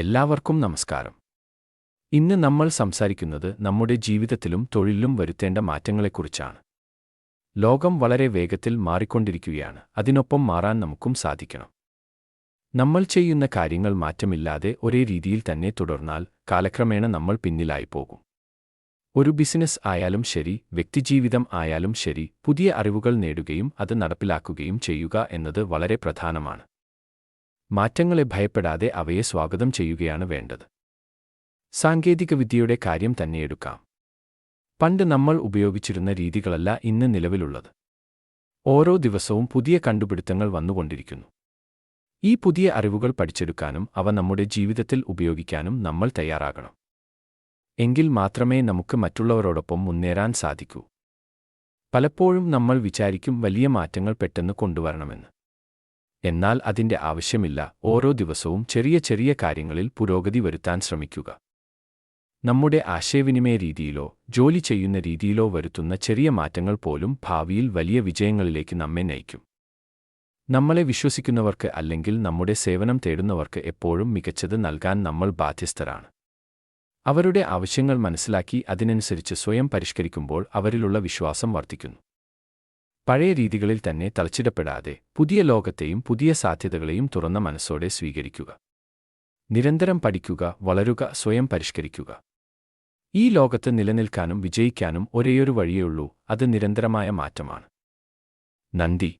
എല്ലാവർക്കും നമസ്കാരം. ഇന്ന് നമ്മൾ സംസാരിക്കുന്നത് നമ്മുടെ ജീവിതത്തിലും തൊഴിലിലും വരുത്തേണ്ട മാറ്റങ്ങളെക്കുറിച്ചാണ്. ലോകം വളരെ വേഗത്തിൽ മാറിക്കൊണ്ടിരിക്കുകയാണ്. അതിനൊപ്പം മാറാൻ നമുക്കും സാധിക്കണം. നമ്മൾ ചെയ്യുന്ന കാര്യങ്ങൾ മാറ്റമില്ലാതെ ഒരേ രീതിയിൽ തന്നെ തുടർന്നാൽ കാലക്രമേണ നമ്മൾ പിന്നിലായി പോകും ഒരു ബിസിനസ് ആയാലും ശരി വ്യക്തിജീവിതം ആയാലും ശരി പുതിയ അറിവുകൾ നേടുകയും അത് നടപ്പിലാക്കുകയും ചെയ്യുക എന്നത് വളരെ പ്രധാനമാണ്. മാറ്റങ്ങളെ ഭയപ്പെടാതെ അവയെ സ്വാഗതം ചെയ്യുകയാണ് വേണ്ടത്. സാങ്കേതികവിദ്യയുടെ കാര്യം തന്നെ എടുക്കാം. പണ്ട് നമ്മൾ ഉപയോഗിച്ചിരുന്ന രീതികളല്ല ഇന്ന് നിലവിലുള്ളത്. ഓരോ ദിവസവും പുതിയ കണ്ടുപിടുത്തങ്ങൾ വന്നുകൊണ്ടിരിക്കുന്നു. ഈ പുതിയ അറിവുകൾ പഠിച്ചെടുക്കാനും അവ നമ്മുടെ ജീവിതത്തിൽ ഉപയോഗിക്കാനും നമ്മൾ തയ്യാറാകണം. എങ്കിൽ മാത്രമേ നമുക്ക് മറ്റുള്ളവരോടൊപ്പം മുന്നേറാൻ സാധിക്കൂ. പലപ്പോഴും നമ്മൾ വിചാരിക്കും വലിയ മാറ്റങ്ങൾ പെട്ടെന്ന് കൊണ്ടുവരണമെന്ന്. എന്നാൽ അതിന്റെ ആവശ്യമില്ല. ഓരോ ദിവസവും ചെറിയ ചെറിയ കാര്യങ്ങളിൽ പുരോഗതി വരുത്താൻ ശ്രമിക്കുക. നമ്മുടെ ആശയവിനിമയ രീതിയിലോ ജോലി ചെയ്യുന്ന രീതിയിലോ വരുത്തുന്ന ചെറിയ മാറ്റങ്ങൾ പോലും ഭാവിയിൽ വലിയ വിജയങ്ങളിലേക്ക് നമ്മെ നയിക്കും. നമ്മളെ വിശ്വസിക്കുന്നവർക്ക് അല്ലെങ്കിൽ നമ്മുടെ സേവനം തേടുന്നവർക്ക് എപ്പോഴും മികച്ചത് നൽകാൻ നമ്മൾ ബാധ്യസ്ഥരാണ്. അവരുടെ ആവശ്യങ്ങൾ മനസ്സിലാക്കി അതിനനുസരിച്ച് സ്വയം പരിഷ്കരിക്കുമ്പോൾ അവരിലുള്ള വിശ്വാസം വർദ്ധിക്കുന്നു. പഴയ രീതികളിൽ തന്നെ തളച്ചിടപ്പെടാതെ പുതിയ ലോകത്തെയും പുതിയ സാധ്യതകളെയും തുറന്ന മനസ്സോടെ സ്വീകരിക്കുക. നിരന്തരം പഠിക്കുക വളരുക സ്വയം പരിഷ്കരിക്കുക. ഈ ലോകത്ത് നിലനിൽക്കാനും വിജയിക്കാനും ഒരേയൊരു വഴിയേ ഉള്ളൂ. അത് നിരന്തരമായ മാറ്റമാണ്. നന്ദി.